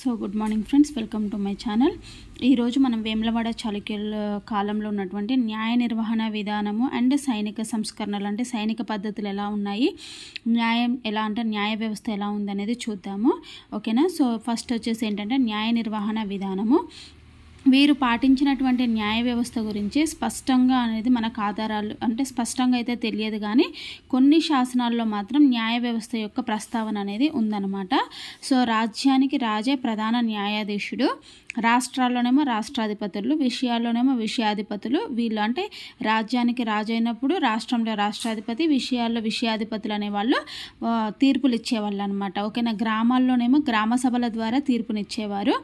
So good morning friends welcome to my channel. ఈరోజు మనం వేములవాడ చాళుక్యుల కాలంలో ఉన్నటువంటి న్యాయ నిర్వహణ విధానము అండ్ సైనిక సంస్కరణలు అంటే సైనిక పద్ధతులు ఎలా ఉన్నాయి న్యాయం ఎలా అంటే న్యాయ వ్యవస్థ ఎలా ఉందనేది చూద్దాము. ఓకేనా? సో ఫస్ట్ వచ్చేసి ఏంటంటే న్యాయ నిర్వహణ విధానము. వీరు పాటించినటువంటి న్యాయ వ్యవస్థ గురించి స్పష్టంగా అనేది మనకు ఆధారాలు అంటే స్పష్టంగా అయితే తెలియదు కానీ కొన్ని శాసనాల్లో మాత్రం న్యాయ వ్యవస్థ యొక్క ప్రస్తావన అనేది ఉందన్నమాట. సో రాజ్యానికి రాజే ప్రధాన న్యాయాధీశుడు. రాష్ట్రాల్లోనేమో రాష్ట్రాధిపతులు విషయాల్లోనేమో విషయాధిపతులు. వీళ్ళు అంటే రాజ్యానికి రాజైనప్పుడు రాష్ట్రంలో రాష్ట్రాధిపతి విషయాల్లో విషయాధిపతులు అనేవాళ్ళు తీర్పులు ఇచ్చేవాళ్ళు అనమాట ఓకేనా? గ్రామాల్లోనేమో గ్రామ సభల ద్వారా తీర్పునిచ్చేవారు.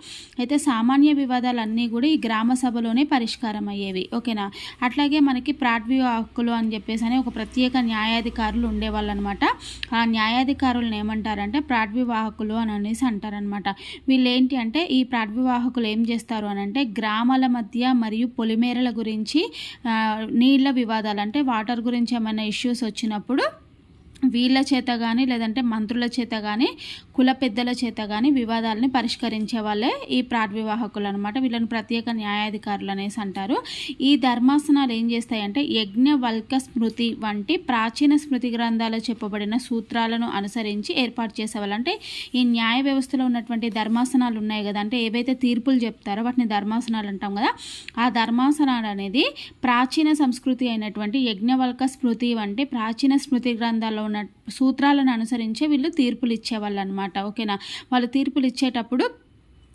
అయితే సామాన్య వివాదాలన్నీ కూడా ఈ గ్రామ సభలోనే పరిష్కారం అయ్యేవి ఓకేనా? అట్లాగే మనకి ప్రాడ్వ్యూ హక్కులు అని చెప్పేసి అని ఒక ప్రత్యేక న్యాయాధికారులు ఉండేవాళ్ళు అనమాట ఆ న్యాయాధికారులను ఏమంటారంటే ప్రాడ్వివాహకులు అని అనేసి అంటారనమాట. వీళ్ళు ఏంటి అంటే ఈ ప్రాడ్వివాహకులు ఏం చేస్తారు అని అంటే గ్రామాల మధ్య మరియు పొలిమేరల గురించి నీళ్ళ వివాదాలు అంటే వాటర్ గురించి ఏమైనా ఇష్యూస్ వచ్చినప్పుడు వీళ్ళ చేత కానీ లేదంటే మంత్రుల చేత కానీ కుల పెద్దల చేత కానీ వివాదాలని పరిష్కరించే వాళ్ళే ఈ ప్రాడ్వివాహకులు అనమాట వీళ్ళని ప్రత్యేక న్యాయాధికారులు అనేసి అంటారు. ఈ ధర్మాసనాలు ఏం చేస్తాయంటే యజ్ఞవల్క స్మృతి వంటి ప్రాచీన స్మృతి గ్రంథాలు చెప్పబడిన సూత్రాలను అనుసరించి ఏర్పాటు చేసేవాళ్ళు అంటే ఈ న్యాయ వ్యవస్థలో ఉన్నటువంటి ధర్మాసనాలు ఉన్నాయి కదా అంటే ఏవైతే తీర్పులు చెప్తారో వాటిని ధర్మాసనాలు అంటాం కదా ఆ ధర్మాసనాలు అనేది ప్రాచీన సంస్కృతి అయినటువంటి యజ్ఞవల్క స్మృతి వంటి ప్రాచీన స్మృతి గ్రంథాల్లో ఉన్న సూత్రాలను అనుసరించే వీళ్ళు తీర్పులు ఇచ్చేవాళ్ళు అనమాట ఓకేనా? వాళ్ళు తీర్పులు ఇచ్చేటప్పుడు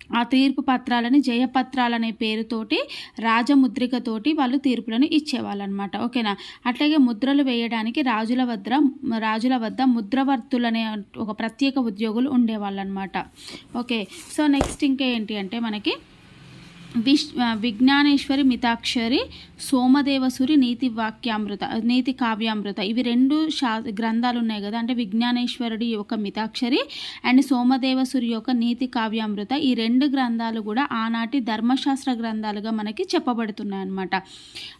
ఆ తీర్పు పత్రాలని జయపత్రాలనే పేరుతోటి రాజముద్రికతోటి వాళ్ళు తీర్పులను ఇచ్చేవాళ్ళనమాట ఓకేనా? అట్లాగే ముద్రలు వేయడానికి రాజుల వద్ద రాజుల వద్ద ముద్రవర్తులనే ఒక ప్రత్యేక ఉద్యోగులు ఉండేవాళ్ళనమాట ఓకే? సో నెక్స్ట్ ఇంకేంటి అంటే మనకి విష్ విజ్ఞానేశ్వరి మితాక్షరి సోమదేవసురి నీతి వాక్యామృత నీతి కావ్యామృత. ఇవి రెండు శా గ్రంథాలు ఉన్నాయి కదా. అంటే విజ్ఞానేశ్వరుడి యొక్క మితాక్షరి అండ్ సోమదేవసురి యొక్క నీతి కావ్యామృత. ఈ రెండు గ్రంథాలు కూడా ఆనాటి ధర్మశాస్త్ర గ్రంథాలుగా మనకి చెప్పబడుతున్నాయి అన్నమాట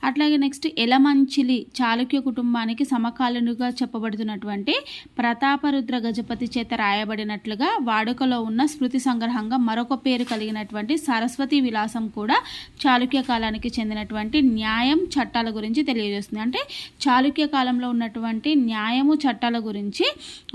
అట్లాగే నెక్స్ట్ ఎలమంచిలి చాళుక్య కుటుంబానికి సమకాలీనుగా చెప్పబడుతున్నటువంటి ప్రతాపరుద్ర గజపతి చేత రాయబడినట్లుగా వాడుకలో ఉన్న స్మృతి సంగ్రహంగా మరొక పేరు కలిగినటువంటి సరస్వతి విలాసం కూడా చాళుక్య కాలానికి చెందినటువంటి న్యాయం చట్టాల గురించి తెలియజేస్తుంది. అంటే చాళుక్య కాలంలో ఉన్నటువంటి న్యాయము చట్టాల గురించి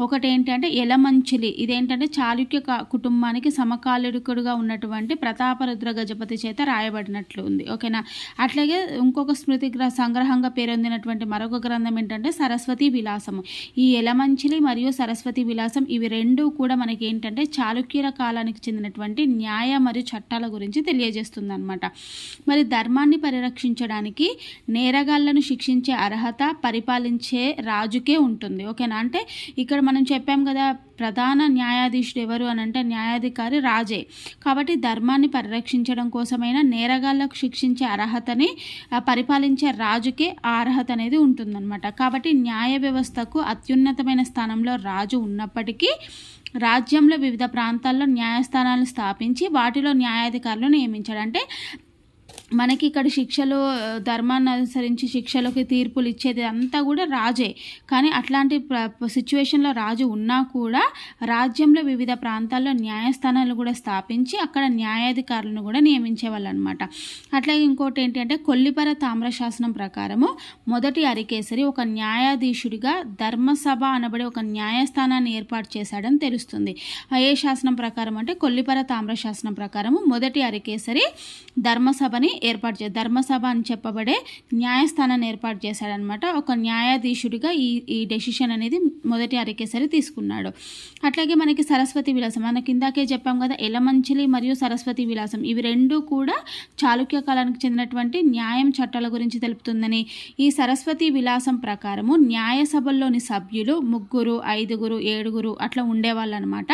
ఒకటి ఏంటంటే ఎలమంచిలి ఇదేంటంటే చాళుక్య కుటుంబానికి సమకాలికుడుగా ఉన్నటువంటి ప్రతాపరుద్ర గజపతి చేత రాయబడినట్లు ఉంది. ఓకేనా? అట్లాగే ఇంకొక స్మృతి సంగ్రహంగా పేరొందినటువంటి మరొక గ్రంథం ఏంటంటే సరస్వతి విలాసము. ఈ ఎలమంచిలి మరియు సరస్వతి విలాసం ఇవి రెండు కూడా మనకి ఏంటంటే చాళుక్యుల కాలానికి చెందినటువంటి న్యాయ మరియు చట్టాల గురించి తెలియజేస్తుంది అనమాట మరి ధర్మాన్ని పరిరక్షించడానికి నేరగాళ్ళను శిక్షించే అర్హత పరిపాలించే రాజుకే ఉంటుంది. ఓకేనా? అంటే ఇక్కడ మనం చెప్పాం కదా ప్రధాన న్యాయాధీశుడు ఎవరు అని అంటే న్యాయాధికారి రాజే. కాబట్టి ధర్మాన్ని పరిరక్షించడం కోసమైనా నేరగాళ్ళకు శిక్షించే అర్హతని పరిపాలించే రాజుకే ఆ అర్హత అనేది ఉంటుందన్నమాట. కాబట్టి న్యాయ వ్యవస్థకు అత్యున్నతమైన స్థానంలో రాజు ఉన్నప్పటికీ రాజ్యంలో వివిధ ప్రాంతాల్లో న్యాయస్థానాలను స్థాపించి వాటిలో న్యాయాధికారులు నియమించాడు. అంటే మనకి ఇక్కడ శిక్షలు ధర్మాన్ని అనుసరించి శిక్షలకి తీర్పులు ఇచ్చేది అంతా కూడా రాజే. కానీ అట్లాంటి సిచ్యువేషన్లో రాజు ఉన్నా కూడా రాజ్యంలో వివిధ ప్రాంతాల్లో న్యాయస్థానాలు కూడా స్థాపించి అక్కడ న్యాయాధికారులను కూడా నియమించేవాళ్ళు అనమాట అట్లాగే ఇంకోటి ఏంటంటే కొల్లిపర తామ్రశాసనం ప్రకారము మొదటి అరికేసరి ఒక న్యాయాధీశుడిగా ధర్మసభ అనబడే ఒక న్యాయస్థానాన్ని ఏర్పాటు చేశాడని తెలుస్తుంది. ఆ ఏ శాసనం ప్రకారం అంటే కొల్లిపర తామ్రశాసనం ప్రకారము మొదటి అరికేసరి ధర్మసభని ఏర్పాటు చే ధర్మసభ అని చెప్పబడే న్యాయస్థానాన్ని ఏర్పాటు చేశాడనమాట. ఒక న్యాయాధీశుడిగా ఈ ఈ డెసిషన్ అనేది మొదటి అరికేసరి తీసుకున్నాడు. అట్లాగే మనకి సరస్వతి విలాసం మనకి ఇందాకే చెప్పాం కదా ఎలమంచిలి మరియు సరస్వతి విలాసం ఇవి రెండు కూడా చాళుక్య కాలానికి చెందినటువంటి న్యాయం చట్టాల గురించి తెలుపుతుందని. ఈ సరస్వతి విలాసం ప్రకారము న్యాయసభల్లోని సభ్యులు ముగ్గురు ఐదుగురు ఏడుగురు అట్లా ఉండేవాళ్ళు అనమాట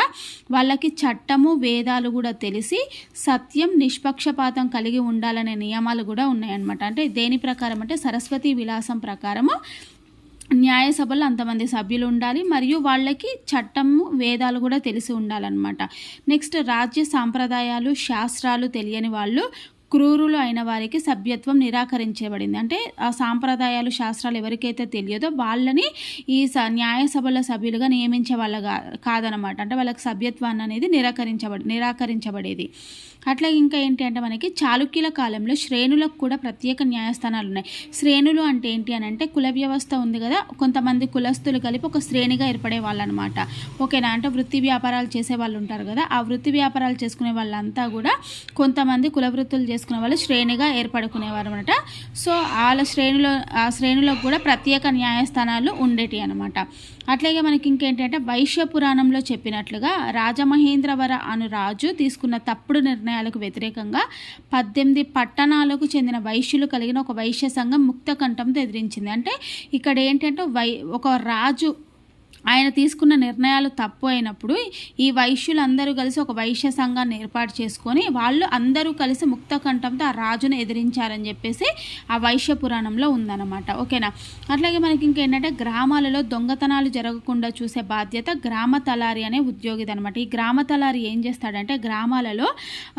వాళ్ళకి చట్టము వేదాలు కూడా తెలిసి సత్యం నిష్పక్షపాతం కలిగి ఉండాలనే నియమాలు కూడా ఉన్నాయన్నమాట. అంటే దేని ప్రకారం అంటే సరస్వతి విలాసం ప్రకారము న్యాయ సభలో అంతమంది సభ్యులు ఉండాలి మరియు వాళ్ళకి చట్టము వేదాలు కూడా తెలిసి ఉండాలన్నమాట. నెక్స్ట్ రాజ్య సాంప్రదాయాలు శాస్త్రాలు తెలియని వాళ్ళు క్రూరులు అయిన వారికి సభ్యత్వం నిరాకరించబడింది. అంటే ఆ సాంప్రదాయాలు శాస్త్రాలు ఎవరికైతే తెలియదో వాళ్ళని ఈ స న్యాయ సభల సభ్యులుగా నియమించే వాళ్ళ కాదనమాట. అంటే వాళ్ళకి సభ్యత్వాన్ని అనేది నిరాకరించబడి నిరాకరించబడేది. అట్లా ఇంకా ఏంటి అంటే మనకి చాళుక్యుల కాలంలో శ్రేణులకు కూడా ప్రత్యేక న్యాయస్థానాలు ఉన్నాయి. శ్రేణులు అంటే ఏంటి అని అంటే కుల వ్యవస్థ ఉంది కదా కొంతమంది కులస్తులు కలిపి ఒక శ్రేణిగా ఏర్పడే వాళ్ళు అనమాట ఓకేనా? అంటే వృత్తి వ్యాపారాలు చేసే వాళ్ళు ఉంటారు కదా ఆ వృత్తి వ్యాపారాలు చేసుకునే వాళ్ళంతా కూడా కొంతమంది కుల వృత్తులు చేసుకునే వాళ్ళు శ్రేణిగా ఏర్పడుకునేవారు అనమాట సో వాళ్ళ శ్రేణిలో ఆ శ్రేణులకు కూడా ప్రత్యేక న్యాయస్థానాలు ఉండేటి అనమాట అట్లాగే మనకి ఇంకేంటంటే వైశ్య పురాణంలో చెప్పినట్లుగా రాజమహేంద్రవర అను రాజు తీసుకున్న తప్పుడు నిర్ణయాలకు వ్యతిరేకంగా పద్దెనిమిది పట్టణాలకు చెందిన వైశ్యులు కలిగిన ఒక వైశ్య సంఘం ముక్త కంఠంతో ఎదిరించింది. అంటే ఇక్కడ ఏంటంటే వై ఒక రాజు ఆయన తీసుకున్న నిర్ణయాలు తప్పు అయినప్పుడు ఈ వైశ్యులందరూ కలిసి ఒక వైశ్య సంఘాన్ని ఏర్పాటు చేసుకొని వాళ్ళు అందరూ కలిసి ముక్త కంఠంతో ఆ రాజును ఎదిరించారని చెప్పేసి ఆ వైశ్య పురాణంలో ఉందన్నమాట. ఓకేనా? అట్లాగే మనకి ఇంకేంటంటే గ్రామాలలో దొంగతనాలు జరగకుండా చూసే బాధ్యత గ్రామ తలారి అనే ఉద్యోగిది అనమాట ఈ గ్రామ తలారి ఏం చేస్తాడంటే గ్రామాలలో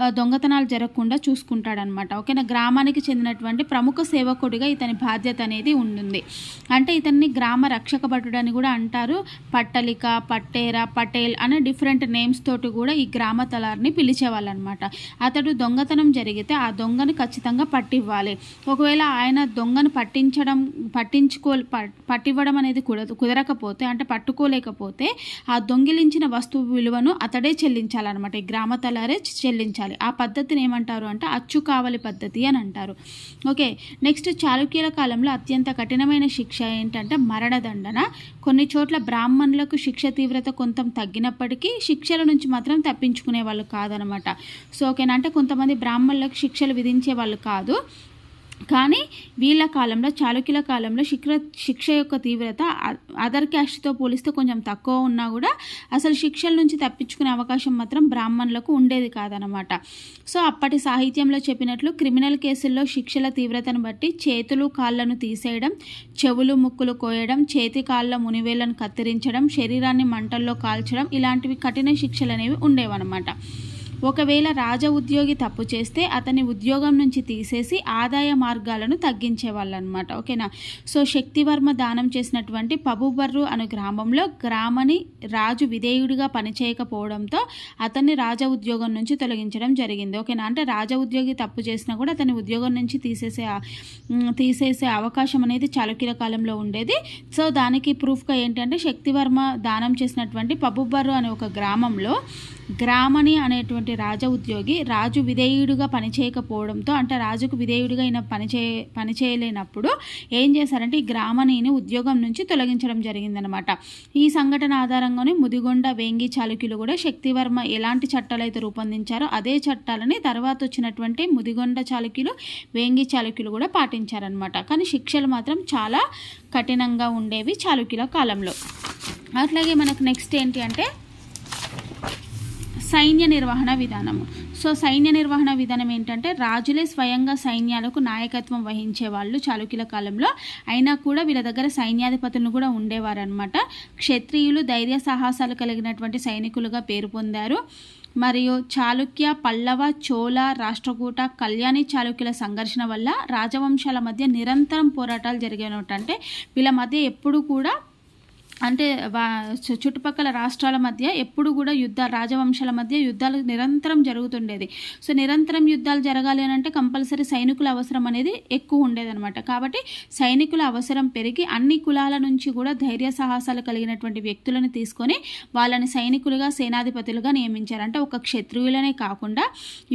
దొంగతనాలు జరగకుండా చూసుకుంటాడనమాట ఓకేనా? గ్రామానికి చెందినటువంటి ప్రముఖ సేవకుడిగా ఇతని బాధ్యత అనేది ఉంటుంది. అంటే ఇతన్ని గ్రామ రక్షక భటుడని కూడా అంటారు. పట్టలిక పట్టేరా పటేల్ అనే డిఫరెంట్ నేమ్స్ తోటి కూడా ఈ గ్రామ తలారిని పిలిచేవాళ్ళు అనమాట అతడు దొంగతనం జరిగితే ఆ దొంగను ఖచ్చితంగా పట్టివ్వాలి. ఒకవేళ ఆయన దొంగను పట్టించడం పట్టించుకో పట్టివ్వడం అనేది కుదరదు కుదరకపోతే అంటే పట్టుకోలేకపోతే ఆ దొంగిలించిన వస్తువు విలువను అతడే చెల్లించాలన్నమాట. ఈ గ్రామ తలారే చెల్లించాలి. ఆ పద్ధతిని ఏమంటారు అంటే అచ్చు కావలి పద్ధతి అని అంటారు. ఓకే నెక్స్ట్ చాళుక్యుల కాలంలో అత్యంత కఠినమైన శిక్ష ఏంటంటే మరణదండన. కొన్ని చోట్ల బ్రాహ్మణులకు శిక్ష తీవ్రత కొంత తగ్గినప్పటికీ శిక్షల నుంచి మాత్రం తప్పించుకునే వాళ్ళు కాదనమాట. సో ఓకేనా? అంటే కొంతమంది బ్రాహ్మణులకు శిక్షలు విధించే వాళ్ళు కాదు. కానీ వీళ్ళ కాలంలో చాళుక్యుల కాలంలో శిక్ష శిక్ష యొక్క తీవ్రత అదర్ క్యాస్ట్తో పోలిస్తే కొంచెం తక్కువ ఉన్నా కూడా అసలు శిక్షల నుంచి తప్పించుకునే అవకాశం మాత్రం బ్రాహ్మణులకు ఉండేది కాదనమాట సో అప్పటి సాహిత్యంలో చెప్పినట్లు క్రిమినల్ కేసుల్లో శిక్షల తీవ్రతను బట్టి చేతులు కాళ్ళను తీసేయడం చెవులు ముక్కులు కోయడం చేతి కాళ్ళ మునివేళ్ళను కత్తిరించడం శరీరాన్ని మంటల్లో కాల్చడం ఇలాంటివి కఠిన శిక్షలు అనేవి ఉండేవన్నమాట. ఒకవేళ రాజ ఉద్యోగి తప్పు చేస్తే అతని ఉద్యోగం నుంచి తీసేసి ఆదాయ మార్గాలను తగ్గించేవాళ్ళు అనమాట ఓకేనా? సో శక్తివర్మ దానం చేసినటువంటి పబుబర్రు అను గ్రామంలో గ్రామని రాజు విధేయుడిగా పనిచేయకపోవడంతో అతన్ని రాజ ఉద్యోగం నుంచి తొలగించడం జరిగింది ఓకేనా? అంటే రాజ ఉద్యోగి తప్పు చేసినా కూడా అతని ఉద్యోగం నుంచి తీసేసే తీసేసే అవకాశం అనేది చాళుక్యుల కాలంలో ఉండేది. సో దానికి ప్రూఫ్గా ఏంటంటే శక్తివర్మ దానం చేసినటువంటి పబుబర్రు అనే ఒక గ్రామంలో గ్రామణి అనేటువంటి రాజ ఉద్యోగి రాజు విధేయుడిగా పనిచేయకపోవడంతో అంటే రాజుకు విధేయుడిగా అయిన పనిచే పనిచేయలేనప్పుడు ఏం చేశారంటే ఈ గ్రామనీని ఉద్యోగం నుంచి తొలగించడం జరిగిందనమాట. ఈ సంఘటన ఆధారంగానే ముదిగొండ వేంగి చాళుక్యులు కూడా శక్తివర్మ ఎలాంటి చట్టాలు అయితే రూపొందించారో అదే చట్టాలని తర్వాత వచ్చినటువంటి ముదిగొండ చాళుక్యులు వేంగి చాళుక్యులు కూడా పాటించారనమాట. కానీ శిక్షలు మాత్రం చాలా కఠినంగా ఉండేవి చాళుక్యుల కాలంలో. అట్లాగే మనకు నెక్స్ట్ ఏంటి అంటే సైన్య నిర్వహణ విధానము. సో సైన్య నిర్వహణ విధానం ఏంటంటే రాజులే స్వయంగా సైన్యాలకు నాయకత్వం వహించే వాళ్ళు చాళుక్యుల కాలంలో. అయినా కూడా వీళ్ళ దగ్గర సైన్యాధిపతులను కూడా ఉండేవారనమాట క్షత్రియులు ధైర్య సాహసాలు కలిగినటువంటి సైనికులుగా పేరు పొందారు. మరియు చాళుక్య పల్లవ చోళ రాష్ట్రకూట కళ్యాణి చాళుక్యుల సంఘర్షణ వల్ల రాజవంశాల మధ్య నిరంతరం పోరాటాలు జరిగినట్టు అంటే వీళ్ళ మధ్య ఎప్పుడు కూడా అంటే వా చుట్టుపక్కల రాష్ట్రాల మధ్య ఎప్పుడు కూడా యుద్ధ రాజవంశాల మధ్య యుద్ధాలు నిరంతరం జరుగుతుండేది. సో నిరంతరం యుద్ధాలు జరగాలి అని అంటే కంపల్సరీ సైనికుల అవసరం అనేది ఎక్కువ ఉండేదన్నమాట. కాబట్టి సైనికుల అవసరం పెరిగి అన్ని కులాల నుంచి కూడా ధైర్య సాహసాలు కలిగినటువంటి వ్యక్తులను తీసుకొని వాళ్ళని సైనికులుగా సేనాధిపతులుగా నియమించారు. అంటే ఒక క్షత్రియులనే కాకుండా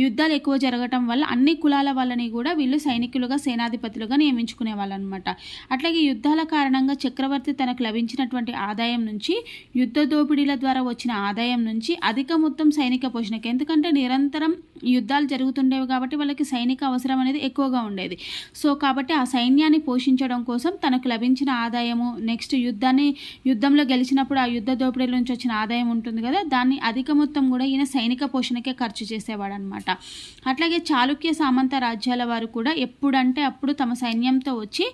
యుద్ధాలు ఎక్కువ జరగటం వల్ల అన్ని కులాల వాళ్ళని కూడా వీళ్ళు సైనికులుగా సేనాధిపతులుగా నియమించుకునే వాళ్ళు అనమాట అట్లాగే యుద్ధాల కారణంగా చక్రవర్తి తనకు లభించినటువంటి ఆదాయం నుంచి యుద్ధ దోపిడీల ద్వారా వచ్చిన ఆదాయం నుంచి అధిక మొత్తం సైనిక పోషణకి. ఎందుకంటే నిరంతరం యుద్ధాలు జరుగుతుండేవి కాబట్టి వాళ్ళకి సైనిక అవసరం అనేది ఎక్కువగా ఉండేది. సో కాబట్టి ఆ సైన్యాన్ని పోషించడం కోసం తనకు లభించిన ఆదాయము నెక్స్ట్ యుద్ధాన్ని యుద్ధంలో గెలిచినప్పుడు ఆ యుద్ధ దోపిడీల నుంచి వచ్చిన ఆదాయం ఉంటుంది కదా దాన్ని అధిక మొత్తం కూడా ఈయన సైనిక పోషణకే ఖర్చు చేసేవాడు అనమాట అట్లాగే చాళుక్య సామంత రాజ్యాల వారు కూడా ఎప్పుడంటే అప్పుడు తమ సైన్యంతో వచ్చి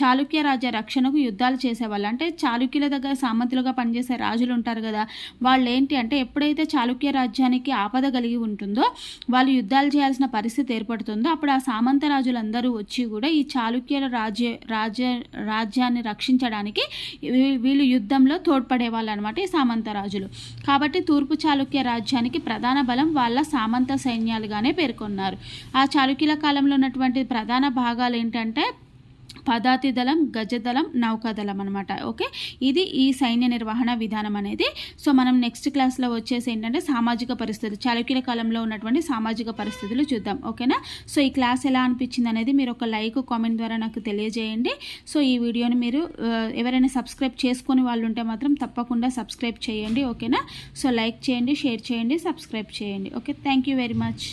చాళుక్య రాజ్య రక్షణకు యుద్ధాలు చేసేవాళ్ళు. అంటే చాళుక్యుల దగ్గర రాజులుగా సామంతులుగా పనిచేసే రాజులు ఉంటారు కదా వాళ్ళు ఏంటి అంటే ఎప్పుడైతే చాళుక్య రాజ్యానికి ఆపద కలిగి ఉంటుందో వాళ్ళు యుద్ధాలు చేయాల్సిన పరిస్థితి ఏర్పడుతుందో అప్పుడు ఆ సామంత రాజులందరూ వచ్చి కూడా ఈ చాళుక్య రాజ్య రాజ్య రాజ్యాన్ని రక్షించడానికి వీ- వీళ్ళు యుద్ధంలో తోడ్పడే వాళ్ళు అనమాట ఈ సామంత రాజులు. కాబట్టి తూర్పు చాళుక్య రాజ్యానికి ప్రధాన బలం వాళ్ళ సామంత సైన్యాలుగానే పేర్కొన్నారు. ఆ చాళుక్యుల కాలంలో ఉన్నటువంటి ప్రధాన భాగాలు ఏంటంటే పదాతి దళం గజదళం నౌకాదళం అనమాట ఓకే? ఇది ఈ సైన్య నిర్వహణ విధానం అనేది. సో మనం నెక్స్ట్ క్లాస్లో వచ్చేసి ఏంటంటే సామాజిక పరిస్థితులు చాళుక్యుల కాలంలో ఉన్నటువంటి సామాజిక పరిస్థితులు చూద్దాం. ఓకేనా? సో ఈ క్లాస్ ఎలా అనిపించింది అనేది మీరు ఒక లైక్ కామెంట్ ద్వారా నాకు తెలియజేయండి. సో ఈ వీడియోని మీరు ఎవరైనా సబ్స్క్రైబ్ చేసుకుని వాళ్ళు ఉంటే మాత్రం తప్పకుండా సబ్స్క్రైబ్ చేయండి. ఓకేనా? సో లైక్ చేయండి షేర్ చేయండి సబ్స్క్రైబ్ చేయండి. Okay? Thank you very much.